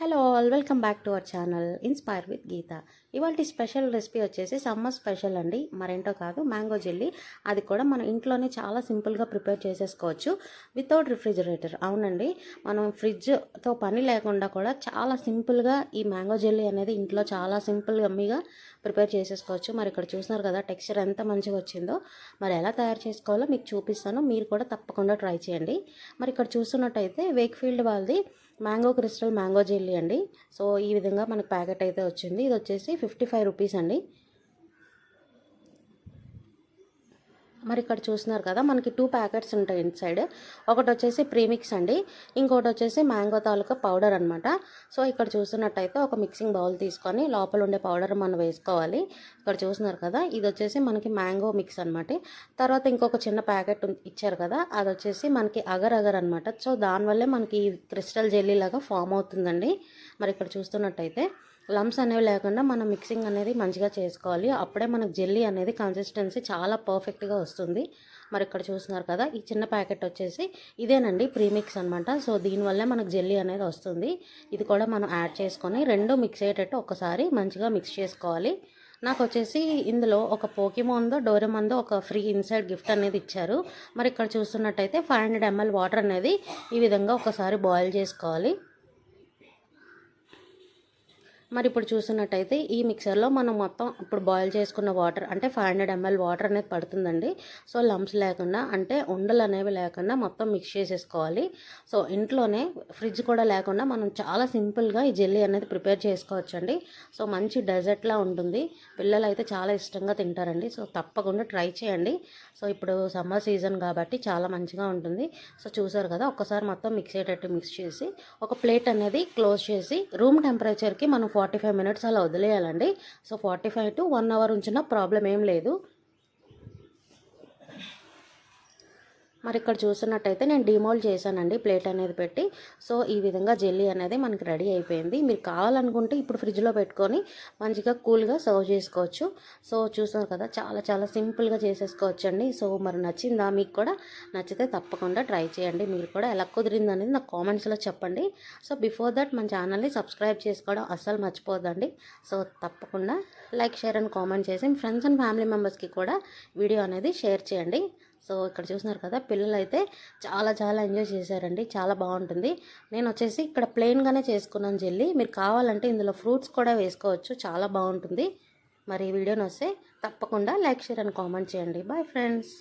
Hello all welcome back to our channel inspire with Geetha ఇవాళ special recipe వచ్చేసి summer special అండి. మరేంటో కాదు మ్యాంగో జెల్లీ అది కూడా మన ఇంట్లోనే చాలా సింపుల్గా ప్రిపేర్ చేసేసుకోవచ్చు. వితౌట్ రిఫ్రిజిరేటర్ అవునండి. మనం ఫ్రిడ్జ్తో పని లేకుండా కూడా చాలా సింపుల్గా ఈ మ్యాంగో జెల్లీ అనేది ఇంట్లో చాలా సింపుల్ మీగా ప్రిపేర్ చేసేసుకోవచ్చు. మరి ఇక్కడ చూసినారు కదా టెక్స్చర్ ఎంత మంచిగా వచ్చిందో. మరి ఎలా తయారు చేసుకోవాలో మీకు చూపిస్తాను. మీరు కూడా తప్పకుండా ట్రై చేయండి. మరి ఇక్కడ చూస్తున్నట్టయితే వేక్ఫీల్డ్ వాళ్ళది మ్యాంగో క్రిస్టల్ మ్యాంగో జెల్లీ అండి. సో ఈ విధంగా మనకు ప్యాకెట్ అయితే వచ్చింది. ఇది వచ్చేసి ఫిఫ్టీ ఫైవ్ రూపీస్ అండి. మరి ఇక్కడ చూస్తున్నారు కదా మనకి టూ ప్యాకెట్స్ ఉంటాయి సైడ్ ఒకటి వచ్చేసి ప్రీమిక్స్ అండి. ఇంకోటి వచ్చేసి మ్యాంగో తాలూకా పౌడర్ అనమాట సో ఇక్కడ చూస్తున్నట్టయితే ఒక మిక్సింగ్ బౌల్ తీసుకొని లోపల ఉండే పౌడర్ మనం వేసుకోవాలి. ఇక్కడ చూస్తున్నారు కదా ఇది వచ్చేసి మనకి మ్యాంగో మిక్స్ అనమాట తర్వాత ఇంకొక చిన్న ప్యాకెట్ ఇచ్చారు కదా అది వచ్చేసి మనకి అగర్ అగర్ అనమాట సో దానివల్లే మనకి క్రిస్టల్ జెల్లీ లాగా ఫామ్ అవుతుందండి. మరి ఇక్కడ చూస్తున్నట్టయితే. లమ్స్ అనేవి లేకుండా మనం మిక్సింగ్ అనేది మంచిగా చేసుకోవాలి. అప్పుడే మనకు జెల్లీ అనేది కన్సిస్టెన్సీ చాలా పర్ఫెక్ట్గా వస్తుంది. మరి ఇక్కడ చూస్తున్నారు కదా ఈ చిన్న ప్యాకెట్ వచ్చేసి ఇదేనండి ప్రీమిక్స్ అనమాట సో దీనివల్లే మనకు జెల్లీ అనేది వస్తుంది. ఇది కూడా మనం యాడ్ చేసుకొని రెండు మిక్స్ అయ్యేటట్టు ఒకసారి మంచిగా మిక్స్ చేసుకోవాలి. నాకు వచ్చేసి ఇందులో ఒక పోకిమోన్దో డోరెమాన్దో ఒక ఫ్రీ ఇన్సైడ్ గిఫ్ట్ అనేది ఇచ్చారు. మరి ఇక్కడ చూస్తున్నట్టయితే ఫైవ్ హండ్రెడ్ ఎంఎల్ వాటర్ అనేది ఈ విధంగా ఒకసారి బాయిల్ చేసుకోవాలి. మరి ఇప్పుడు చూసినట్టయితే ఈ మిక్సర్లో మనం మొత్తం ఇప్పుడు బాయిల్ చేసుకున్న వాటర్ అంటే ఫైవ్ హండ్రెడ్ ఎంఎల్ వాటర్ అనేది పడుతుందండి. సో లంప్స్ లేకుండా అంటే ఉండలు అనేవి లేకుండా మొత్తం మిక్స్ చేసేసుకోవాలి. సో ఇంట్లోనే ఫ్రిడ్జ్ కూడా లేకుండా మనం చాలా సింపుల్గా ఈ జెల్లీ అనేది ప్రిపేర్ చేసుకోవచ్చండి. సో మంచి డెజర్ట్లా ఉంటుంది. పిల్లలు అయితే చాలా ఇష్టంగా తింటారండి. సో తప్పకుండా ట్రై చేయండి. సో ఇప్పుడు సమ్మర్ సీజన్ కాబట్టి చాలా మంచిగా ఉంటుంది. సో చూసారు కదా ఒక్కసారి మొత్తం మిక్స్ అయ్యేటట్టు మిక్స్ చేసి ఒక ప్లేట్ అనేది క్లోజ్ చేసి రూమ్ టెంపరేచర్కి మనం ఫార్టీ ఫైవ్ మినిట్స్ అలా వదిలేయాలండి. So forty five to one hour ఉంచిన ప్రాబ్లం ఏం లేదు. మరి ఇక్కడ చూసినట్టయితే నేను డిమోల్డ్ చేశానండి ప్లేట్ అనేది పెట్టి. సో ఈ విధంగా జెల్లీ అనేది మనకి రెడీ అయిపోయింది. మీరు కావాలనుకుంటే ఇప్పుడు ఫ్రిడ్జ్లో పెట్టుకొని మంచిగా కూల్గా సర్వ్ చేసుకోవచ్చు. సో చూసారు కదా చాలా చాలా సింపుల్గా చేసేసుకోవచ్చు అండి సో మరి నచ్చిందా మీకు కూడా నచ్చితే తప్పకుండా ట్రై చేయండి. మీరు కూడా ఎలా కుదిరింది అనేది నాకు కామెంట్స్లో చెప్పండి. సో బిఫోర్ దట్ మన ఛానల్ని సబ్స్క్రైబ్ చేసుకోవడం అస్సలు మర్చిపోద్దండి. సో తప్పకుండా లైక్ షేర్ అండ్ కామెంట్ చేసి ఫ్రెండ్స్ అండ్ ఫ్యామిలీ మెంబర్స్కి కూడా వీడియో అనేది షేర్ చేయండి. సో ఇక్కడ చూసినారు కదా పిల్లలు అయితే చాలా చాలా ఎంజాయ్ చేశారండి. చాలా బాగుంటుంది. నేను వచ్చేసి ఇక్కడ ప్లెయిన్గానే చేసుకున్నాను జెల్లీ. మీరు కావాలంటే ఇందులో ఫ్రూట్స్ కూడా వేసుకోవచ్చు. చాలా బాగుంటుంది. మరి ఈ వీడియోని వస్తే తప్పకుండా లైక్ షేర్ అండ్ కామెంట్ చేయండి. Bye friends